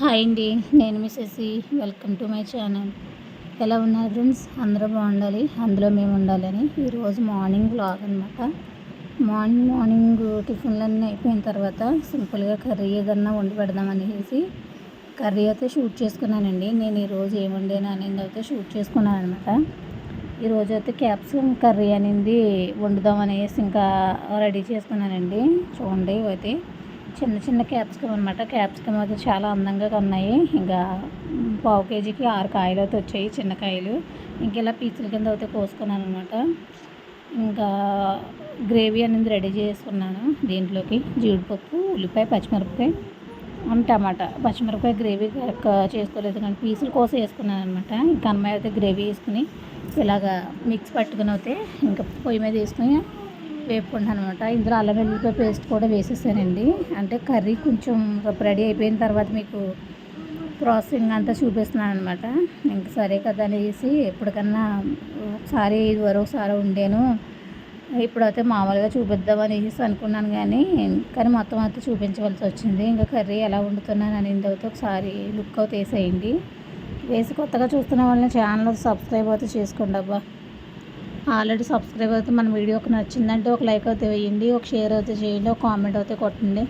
Hi అండి నేను మిస్సెసి వెల్కమ్ టు మై ఛానల్. ఎలా ఉన్నారు ఫ్రెండ్స్? అందరూ బాగుండాలి. అందులో మేము ఉండాలని ఈరోజు మార్నింగ్ బ్లాగ్ అనమాట మార్నింగ్ మార్నింగ్ టిఫిన్లన్నీ అయిపోయిన తర్వాత సింపుల్గా కర్రీ ఏదన్నా వండి పెడదామనేసి కర్రీ అయితే షూట్ చేసుకున్నానండి. నేను ఈరోజు ఏం వండాను అనేది అయితే షూట్ చేసుకున్నాను అనమాట ఈరోజు అయితే క్యాప్సికమ్ కర్రీ అనేది వండుదాం అనేసి ఇంకా రెడీ చేసుకున్నానండి. చూడండి అయితే చిన్న చిన్న క్యాప్సికమ్ అనమాట క్యాప్సికమ్ అయితే చాలా అందంగా ఉన్నాయి ఇంకా పావు కేజీకి ఆరు కాయలు అయితే వచ్చాయి చిన్న కాయలు. ఇంక ఇలా పీచుల కింద అయితే కోసుకున్నాను అనమాట ఇంకా గ్రేవీ అనేది రెడీ చేసుకున్నాను దీంట్లోకి. జీడిపప్పు ఉల్లిపాయ పచ్చిమిరపకాయ టమాటా. పచ్చిమిరపకాయ గ్రేవీ చేసుకోలేదు కానీ పీసులు కోసం వేసుకున్నాను అనమాట ఇంకా అమ్మాయి అయితే గ్రేవీ వేసుకుని ఇలాగా మిక్స్ పట్టుకుని అయితే ఇంకా పొయ్యి మీద వేసుకుని వేపుకుంటాను అనమాట ఇందులో అల్లం వెల్లుల్లిపాయ పేస్ట్ కూడా వేసేసానండి. అంటే కర్రీ కొంచెం రెడీ అయిపోయిన తర్వాత మీకు ప్రాసెసింగ్ అంతా చూపిస్తున్నాను అనమాట ఇంక సరే కదా అనేసి ఎప్పటికన్నా ఒకసారి ఇది వరకు ఒకసారి ఉండేను. ఇప్పుడైతే మామూలుగా చూపిద్దాం అనుకున్నాను కానీ కానీ మొత్తం అంతా చూపించవలసి వచ్చింది. ఇంకా కర్రీ ఎలా వండుతున్నాను అనేది అయితే ఒకసారి లుక్ అవుట్ వేసేయండి. వేసి కొత్తగా చూస్తున్న వాళ్ళని ఛానల్ సబ్స్క్రైబ్ అయితే చేసుకోండి అబ్బా. ఆల్రెడీ సబ్స్క్రైబ్ అయితే మన వీడియోకి నచ్చిందంటే ఒక లైక్ అయితే వేయండి ఒక షేర్ అయితే చేయండి ఒక కామెంట్ అయితే కొట్టండి.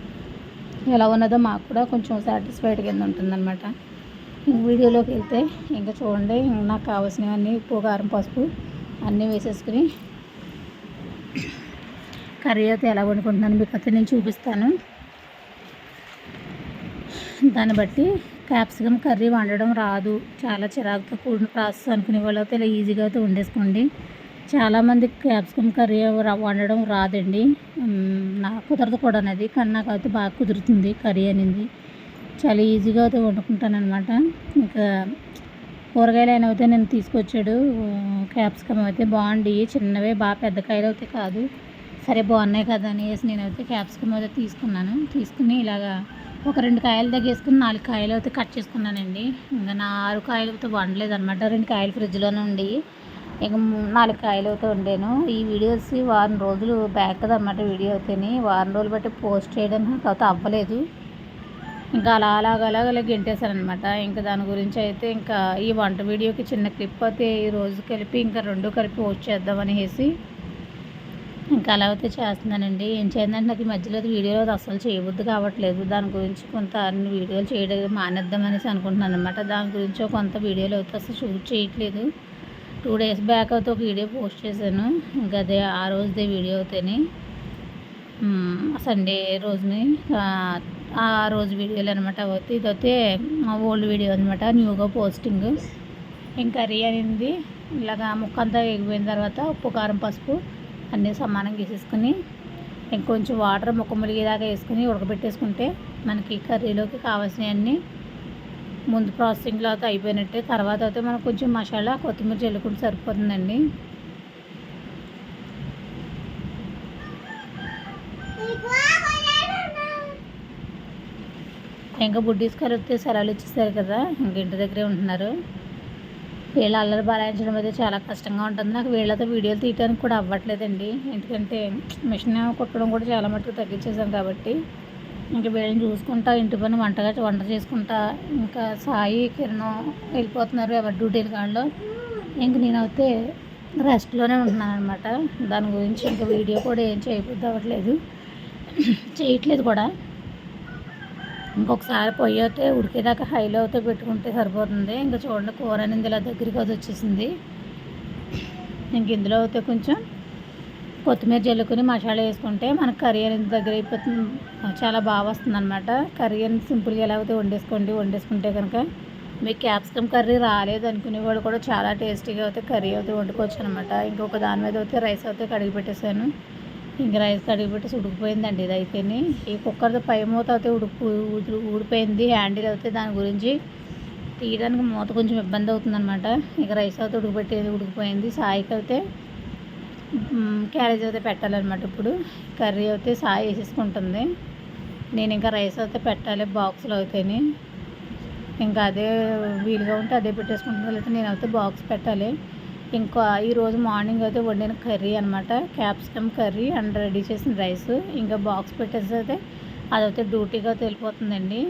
ఎలా ఉన్నదో మాకు కూడా కొంచెం సాటిస్ఫైడ్ కింద ఉంటుందన్నమాట. వీడియోలోకి వెళ్తే ఇంకా చూడండి నాకు కావాల్సినవన్నీ ఉప్పు కారం పసుపు అన్నీ వేసేసుకుని కర్రీ అయితే ఎలా వండుకుంటున్నాను మీకు అయితే నేను చూపిస్తాను. దాన్ని బట్టి క్యాప్సికమ్ కర్రీ వండడం రాదు. చాలా చిరాకుతో కూడిన ప్రాసెస్ అనుకునే వాళ్ళు అయితే ఇలా ఈజీగా అయితే వండేసుకోండి. చాలామంది క్యాప్సికమ్ కర్రీ వండడం రాదండి. నాకు కుదరదు కూడా అనేది. కానీ నాకు అయితే బాగా కుదురుతుంది కర్రీ అనేది. చాలా ఈజీగా అయితే వండుకుంటాను అనమాట ఇంకా కూరగాయలు అయినా అయితే నేను తీసుకొచ్చాడు. క్యాప్సికమ్ అయితే బాగుండి చిన్నవే బాగా పెద్ద కాయలు అయితే కాదు. సరే బాగున్నాయి కదా అనేసి నేనైతే క్యాప్సికమ్ అయితే తీసుకున్నాను. తీసుకుని ఇలాగా ఒక రెండు కాయలు తగ్గేసుకుని నాలుగు కాయలు అయితే కట్ చేసుకున్నానండి. ఇంకా నా ఆరు కాయలు అయితే వండలేదు అనమాట రెండు కాయలు ఫ్రిడ్జ్లోనే ఉండి ఇక నాలుగు కాయలు అయితే ఉండేను ఈ వీడియోస్ వారం రోజులు బ్యాక్ అనమాట వీడియో అయితేని. వారం రోజులు బట్టి పోస్ట్ చేయడం కాకపోతే అవ్వలేదు. ఇంకా అలా అలాగ అలాగ అలా గెంటేశాను అనమాట ఇంకా దాని గురించి అయితే ఇంకా ఈ వంట వీడియోకి చిన్న క్లిప్ అయితే ఈ రోజు కలిపి ఇంకా రెండు కలిపి పోస్ట్ చేద్దామనేసి ఇంకా అలా అయితే చేస్తున్నానండి. ఏం చేయాలంటే నాకు ఈ మధ్యలో వీడియోలో అసలు చేయవద్దు కావట్లేదు. దాని గురించి కొంత అన్ని వీడియోలు చేయడం మానేద్దామనేసి అనుకుంటున్నాను అనమాట దాని గురించి కొంత వీడియోలు అయితే అసలు షూట్ చేయట్లేదు. టూ డేస్ బ్యాక్ అయితే ఒక వీడియో పోస్ట్ చేశాను. ఇంకా అదే ఆ రోజుదే వీడియో అయితేనే సండే రోజుని ఆ రోజు వీడియోలు అనమాట అవుతాయి. ఇదైతే ఓల్డ్ వీడియో అనమాట న్యూగా పోస్టింగ్. ఇంకా కర్రీ అనేది. ఇలాగా ముక్క అంతా ఎగిపోయిన తర్వాత ఉప్పు కారం పసుపు అన్నీ సమానంగా వేసేసుకుని ఇంకొంచెం వాటర్ ముక్క ములిగేదాకా వేసుకుని ఉడకబెట్టేసుకుంటే మనకి కర్రీలోకి కావాల్సినవన్నీ ముందు ప్రాసెసింగ్లో అయితే అయిపోయినట్టే. తర్వాత అయితే మనకు కొంచెం మసాలా కొత్తిమీర చల్లుకుంటే సరిపోతుందండి. ఇంకా బుడ్డీస్ గారు వస్తే సెలవులు ఇచ్చేసారు కదా ఇంక ఇంటి దగ్గరే ఉంటున్నారు. వీళ్ళు అల్లరి బలాయించడం అయితే చాలా కష్టంగా ఉంటుంది. నాకు వీళ్ళతో వీడియోలు తీయడానికి కూడా అవ్వట్లేదండి. ఎందుకంటే మిషన్ కుట్టడం కూడా చాలా మటుకు తగ్గించేసాం కాబట్టి. ఇంకా వీళ్ళని చూసుకుంటా ఇంటి పని వంటగా వంట చేసుకుంటా ఇంకా సాయి కిరణం వెళ్ళిపోతున్నారు ఎవరి డ్యూటీలు కాళ్ళు ఇంక నేనైతే రెస్ట్లోనే ఉంటున్నాను అనమాట దాని గురించి ఇంకా వీడియో కూడా ఏం చేయబుద్ది అవ్వట్లేదు. చేయట్లేదు కూడా. ఇంకొకసారి పొయ్యి అయితే ఉడికేదాకా హైలో అయితే పెట్టుకుంటే సరిపోతుంది. ఇంకా చూడండి కూర అనేది ఇలా దగ్గరికి అది వచ్చేసింది. ఇంక ఇందులో అయితే కొంచెం కొత్తిమీర జల్లుకొని మసాలా వేసుకుంటే మనకు కర్రీ అనేది దగ్గర అయిపోతుంది. చాలా బాగా వస్తుంది అనమాట కర్రీ అనేది సింపుల్గా ఎలా అయితే వండేసుకోండి. వండేసుకుంటే కనుక మీకు క్యాప్సికమ్ కర్రీ రాలేదు అనుకునేవాడు కూడా చాలా టేస్టీగా అయితే కర్రీ అయితే వండుకోవచ్చు అనమాట ఇంకొక దాని మీద అయితే రైస్ అయితే కడిగి పెట్టేశాను. ఇంక రైస్ కడిగి పెట్టేసి ఉడికిపోయిందండి ఇది అయితేనే. ఈ కుక్కర్తో పై మూత అయితే ఉడుకు ఊడిపోయింది. హ్యాండిల్ అయితే దాని గురించి తీయడానికి మూత కొంచెం ఇబ్బంది అవుతుంది అనమాట ఇక రైస్ అయితే ఉడికిపెట్టేది ఉడికిపోయింది. సాయికి అయితే క్యారేజ్ అయితే పెట్టాలన్నమాట ఇప్పుడు. కర్రీ అయితే సాయి వేసేసుకుంటుంది. నేను ఇంకా రైస్ అయితే పెట్టాలి బాక్స్లో అయితేని ఇంకా అదే వీలుగా ఉంటే అదే పెట్టేసుకుంటుంది. లేకపోతే నేను అయితే బాక్స్ పెట్టాలి. ఇంకా ఈరోజు మార్నింగ్ అయితే వండిన కర్రీ అనమాట క్యాప్సికమ్ కర్రీ అండ్ రెడీ చేసిన రైస్. ఇంకా బాక్స్ పెట్టేసి అయితే అదైతే డ్యూటీగా తెలిపోతుందండి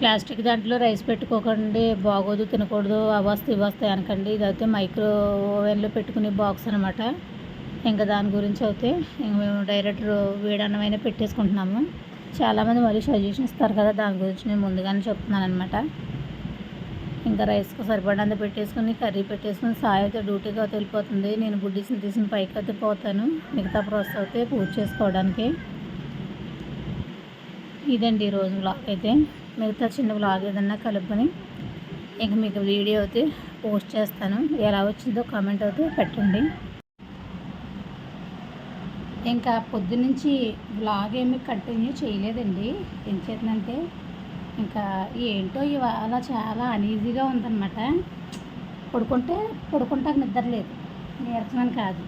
ప్లాస్టిక్ దాంట్లో రైస్ పెట్టుకోకండి బాగోదు తినకూడదు అవస్థ ఇవస్తాయి అనకండి. ఇదైతే మైక్రో ఓవెన్లో పెట్టుకునే బాక్స్ అనమాట ఇంకా దాని గురించి అయితే ఇంక మేము డైరెక్ట్ వేడన్నమైనా పెట్టేసుకుంటున్నాము. చాలామంది మళ్ళీ సజెషన్ ఇస్తారు కదా దాని గురించి నేను ముందుగానే చెప్తున్నాను అనమాట ఇంకా రైస్కి సరిపడంత పెట్టేసుకుని కర్రీ పెట్టేసుకుని సాయి అయితే డ్యూటీకి అయితే వెళ్ళిపోతుంది. నేను బుడ్డీస్ని తీసిన పైకి అయితే పోతాను. మిగతా ప్రాసెస్ అయితే పూజ చేసుకోవడానికి. ఇదండి ఈరోజు వ్లాగ్ అయితే. మిగతా చిన్న వ్లాగ్ ఏదన్నా కలుపుకొని ఇంక మీకు వీడియో అయితే పోస్ట్ చేస్తాను. ఎలా వచ్చిందో కామెంట్ అయితే పెట్టండి. ఇంకా పొద్దునుంచి వ్లాగ్ ఏమి కంటిన్యూ చేయలేదండి. ఏం చేతనంటే ఇంకా ఏంటో ఇవాళ చాలా అనీజీగా ఉందన్నమాట. పడుకుంటే పడుకుంటాక నిద్ర లేదు. నీరసమని కాదు.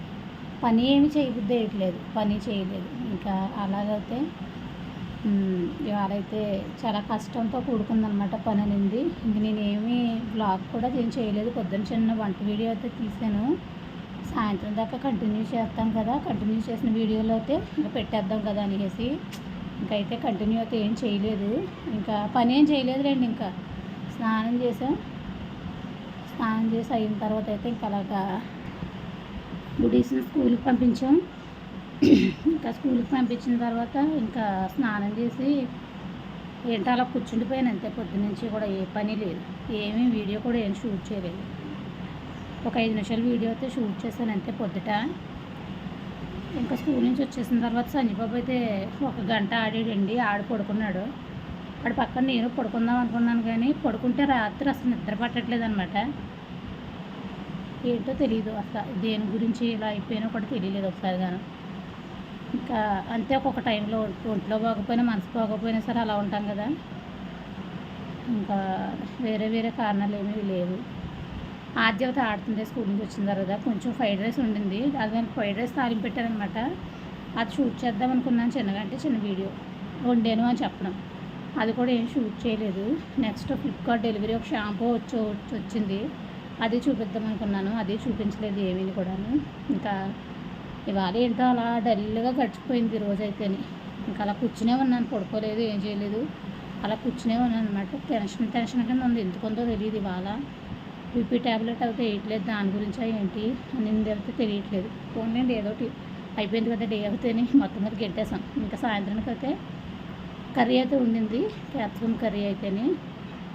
పని ఏమి చేయబుద్ధి వేయట్లేదు పని చేయలేదు. ఇంకా అలాగైతే మ్, ఇవాళ అయితే చాలా కష్టంతో కూడుకుందనమాట పని అనేది ఇంక నేనేమి బ్లాగ్ కూడా ఏం చేయలేదు. పొద్దున్న చిన్న వంట వీడియో అయితే తీసాను సాయంత్రం దాకా కంటిన్యూ చేస్తాం కదా. కంటిన్యూ చేసిన వీడియోలో అయితే ఇంకా పెట్టేద్దాం కదా అనేసి ఇంకైతే అయితే కంటిన్యూ అయితే ఏం చేయలేదు. ఇంకా పని ఏం చేయలేదులేండి ఇంకా. స్నానం చేసాం స్నానం చేసి అయిన తర్వాత అయితే ఇంకా అలాగా గుడీస్ని స్కూల్కి పంపించాం. ఇంకా స్కూల్కి పంపించిన తర్వాత ఇంకా స్నానం చేసి ఏంటో అలా కూర్చుండిపోయాను అంతే. పొద్దునుంచి కూడా ఏ పని లేదు. ఏమీ వీడియో కూడా ఏం షూట్ చేయలేదు. ఒక ఐదు నిమిషాలు వీడియో అయితే షూట్ చేశాను అంతే పొద్దుట. ఇంకా స్కూల్ నుంచి వచ్చేసిన తర్వాత సంజయబాబు అయితే ఒక గంట ఆడాడండి. ఆడి పడుకున్నాడు. వాడు పక్కన నేను పడుకుందాం అనుకున్నాను కానీ పడుకుంటే రాత్రి అసలు నిద్ర పట్టట్లేదు అనమాట ఏంటో తెలియదు అసలు దేని గురించి ఇలా అయిపోయినా కూడా తెలియలేదు ఒకసారి గాను. ఇంకా అంతే ఒక్కొక్క టైంలో ఒంట్లో బాగోపోయినా మనసు బాగోపోయినా సరే అలా ఉంటాం కదా. ఇంకా వేరే వేరే కారణాలు ఏమీ లేవు. ఆద్యవత ఆడుతుండే స్కూల్ నుంచి వచ్చిన తర్వాత కొంచెం ఫ్రైడ్ రైస్ ఉండింది. అది నేను ఫ్రైడ్ రైస్ తాలింపు పెట్టానమాట అది షూట్ చేద్దాం అనుకున్నాను చిన్నగా అంటే చిన్న వీడియో. వండాను అని చెప్పడం. అది కూడా ఏం షూట్ చేయలేదు. నెక్స్ట్ ఫ్లిప్కార్ట్ డెలివరీ ఒక షాంపూ వచ్చి వచ్చింది. అది చూపిద్దాం అనుకున్నాను. అది చూపించలేదు ఏమీ కూడాను. ఇంకా ఇవాళ ఏంటో అలా డల్గా గడిచిపోయింది ఈ అయితే ఇంకా అలా కూర్చునే ఉన్నాను పడుకోలేదు ఏం చేయలేదు. అలా కూర్చునే ఉన్నాను అనమాట టెన్షన్ టెన్షన్ కింద ఉంది ఎందుకుందో తెలియదు ఇవాళ. బీపీ ట్యాబ్లెట్ అయితే వేయట్లేదు. దాని గురించి ఏంటి అని అయితే తెలియట్లేదు. పోన్లేండి ఏదో ఒకటి అయిపోయింది కదా డే అయితేనే మొత్తం మీద గెట్టేసాం ఇంకా సాయంత్రానికి అయితే కర్రీ అయితే ఉండింది క్యాప్సికమ్ కర్రీ అయితేనే.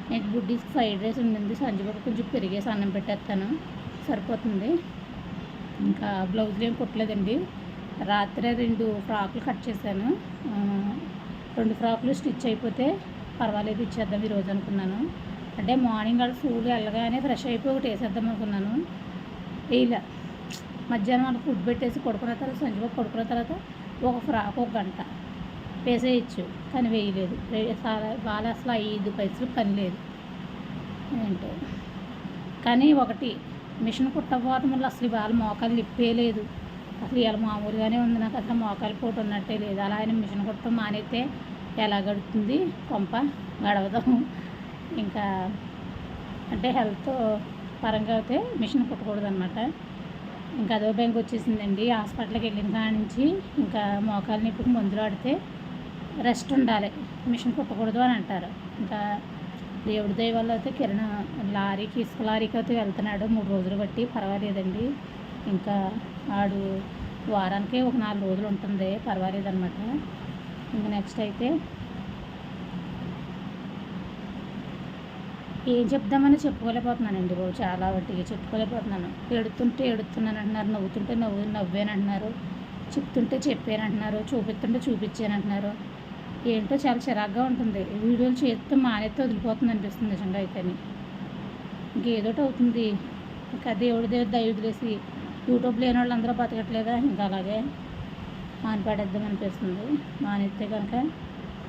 నేను బుడ్డీస్కి ఫ్రైడ్ రైస్ ఉండింది సంజయబాబు కొంచెం పెరిగేసి అన్నం పెట్టేస్తాను. సరిపోతుంది. ఇంకా బ్లౌజులు ఏం కుట్టలేదండి. రాత్రే రెండు ఫ్రాకులు కట్ చేశాను. రెండు ఫ్రాకులు స్టిచ్ అయిపోతే పర్వాలేదు ఇచ్చేద్దాం ఈరోజు అనుకున్నాను. అంటే మార్నింగ్ వాళ్ళు స్కూల్ వెళ్ళగానే ఫ్రెష్ అయిపోయి ఒకటి వేసేద్దాం అనుకున్నాను. వేయలే మధ్యాహ్నం వాళ్ళకి ఫుడ్ పెట్టేసి పడుకున్న తర్వాత సంజీవ పడుకున్న తర్వాత ఒక ఫ్రాక్ ఒక గంట వేసేయచ్చు కానీ వేయలేదు. చాలా వాళ్ళ అసలు ఐదు పైసలు పని లేదు. ఏంటో. కానీ ఒకటి మిషన్ కుట్టకపోవడం వల్ల అసలు వాళ్ళ మోకాలు లేదు. అసలు ఇలా మామూలుగానే ఉంది. నాకు అసలు మోకాలు పోటు ఉన్నట్టే లేదు. అలా ఆయన మిషన్ కుట్టడం మానేస్తే ఎలా గడుతుంది కొంప గడవదాం. ఇంకా అంటే హెల్త్ పరంగా అయితే మిషన్ కుట్టకూడదు అనమాట ఇంకా అదో బ్యాంక్ వచ్చేసిందండి. హాస్పిటల్కి వెళ్ళిన కాడ నుంచి ఇంకా మోకాలు నొప్పికి మందులు ఆడితే రెస్ట్ ఉండాలి. మిషన్ కుట్టకూడదు అని అంటారు. ఇంకా దేవుడి దయ వల్ల అయితే కిరణ లారీకి ఇసుక లారీకి అయితే వెళ్తున్నాడు. మూడు రోజులు బట్టి పర్వాలేదండి. ఇంకా ఆడు వారానికి ఒక నాలుగు రోజులు ఉంటుంది. పర్వాలేదన్నమాట. ఇంకా నెక్స్ట్ అయితే ఏం చెప్దామని చెప్పుకోలేకపోతున్నానండి బాబు. చాలా వాటికి చెప్పుకోలేకపోతున్నాను. ఏడుతుంటే ఏడుతున్నాను అంటున్నారు. నవ్వుతుంటే నవ్వు నవ్వాను అంటున్నారు చెప్తుంటే చెప్పాను అంటున్నారు చూపిస్తుంటే చూపించాను అంటున్నారు ఏంటో చాలా చిరాగ్గా ఉంటుంది. వీడియోలు చేస్తే మానేస్తే వదిలిపోతుంది అనిపిస్తుంది నిజంగా అయితేని. ఇంకేదోటి అవుతుంది. ఇంకా దేవుడి దేవుడి దయ వదిలేసి యూట్యూబ్ లేని వాళ్ళు అందరూ బతకట్లేదా? ఇంకా అలాగే మానిపడేద్దాం అనిపిస్తుంది. మానేస్తే కనుక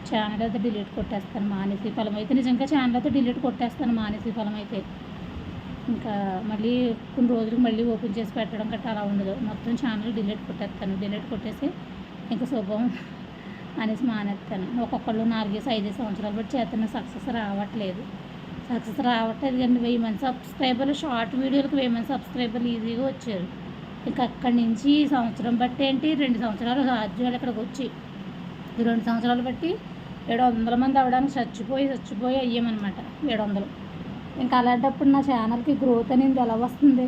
ఛానల్ అయితే డిలీట్ కొట్టేస్తాను మానేసి ఫలం అయితే నిజంగా ఛానల్ అయితే డిలీట్ కొట్టేస్తాను మానేసి ఫలం అయితే ఇంకా మళ్ళీ కొన్ని రోజులకు మళ్ళీ ఓపెన్ చేసి పెట్టడం గట్రా అలా ఉండదు. మొత్తం ఛానల్ డిలీట్ కొట్టేస్తాను. డిలీట్ కొట్టేసి ఇంకా శుభం. అనేసి మానేస్తాను. ఒక్కొక్కళ్ళు నాలుగేసి ఐదు సంవత్సరాలు బట్టి చేస్తున్న సక్సెస్ రావట్లేదు. సక్సెస్ రావట్లేదు కానీ వెయ్యి మంది సబ్స్క్రైబర్లు షార్ట్ వీడియోలకు వెయ్యి మంది సబ్స్క్రైబర్లు ఈజీగా వచ్చారు. ఇంకా అక్కడి నుంచి ఈ సంవత్సరం బట్టి ఏంటి? రెండు సంవత్సరాలు రాజ్యాలు ఇక్కడికి వచ్చి. రెండు సంవత్సరాలు బట్టి ఏడు వందల మంది అవ్వడానికి చచ్చిపోయి చచ్చిపోయి అయ్యామన్నమాట ఏడు వందలు. ఇంకా అలాంటప్పుడు నా ఛానల్కి గ్రోత్ అనేది ఎలా వస్తుంది?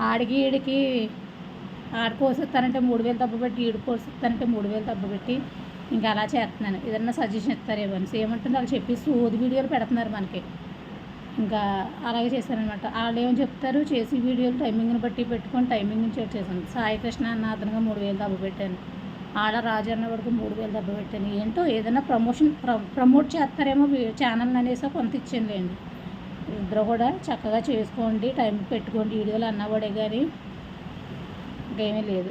ఆడికి ఈడికి ఆడ పోసిస్తానంటే మూడు వేలు తప్పు పెట్టి ఈడు పోసిస్తానంటే మూడు వేలు తప్పు పెట్టి ఇంకా అలా చేస్తున్నాను. ఏదన్నా సజెషన్ ఇస్తారేమో అని. ఏమంటుందో వాళ్ళు చెప్పి సోది వీడియోలు పెడుతున్నారు మనకి. ఇంకా అలాగే చేశారనమాట వాళ్ళు ఏమని చెప్తారు? చేసి వీడియోలు టైమింగ్ని బట్టి పెట్టుకొని టైమింగ్ చెక్ చేశాను. సాయి కృష్ణ అన్న అదనంగా మూడు వేలు దెబ్బ పెట్టాను. ఆడ రాజు అన్న వరకు మూడు వేలు దెబ్బ పెట్టాను. ఏంటో ఏదైనా ప్రమోషన్ ప్రమోట్ చేస్తారేమో ఛానల్ అనేసి కొంత ఇచ్చానులేండి. ఇద్దరు కూడా చక్కగా చేసుకోండి టైం పెట్టుకోండి. వీడియోలు అన్నవాడే కానీ ఇంకేమీ లేదు.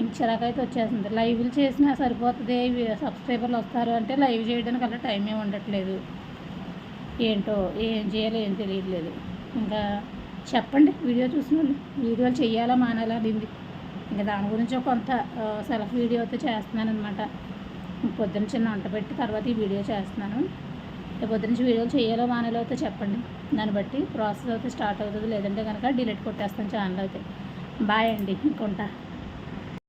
ఇంక చిరాకైతే వచ్చేస్తుంది. లైవ్లు చేసినా సరిపోతుంది. సబ్స్క్రైబర్లు వస్తారు అంటే లైవ్ చేయడానికి అలా టైం ఏమి ఉండట్లేదు. ఏంటో ఏం చేయాలో ఏం తెలియట్లేదు. ఇంకా చెప్పండి వీడియో చూసిన వాళ్ళు. వీడియోలు చేయాలా మానాలా దీన్ని ఇంకా దాని గురించి కొంత సెల్ఫ్ వీడియో అయితే చేస్తున్నాను అనమాట పొద్దున చిన్న వంట పెట్టి తర్వాత ఈ వీడియో చేస్తున్నాను. ఇక నుంచి వీడియోలు చేయాలో మానాలో అయితే చెప్పండి. దాన్ని బట్టి ప్రాసెస్ అయితే స్టార్ట్ అవుతుంది. లేదంటే కనుక డిలీట్ కొట్టేస్తాను ఛానల్ అయితే. బాయ్ అండి ఇంకొంటా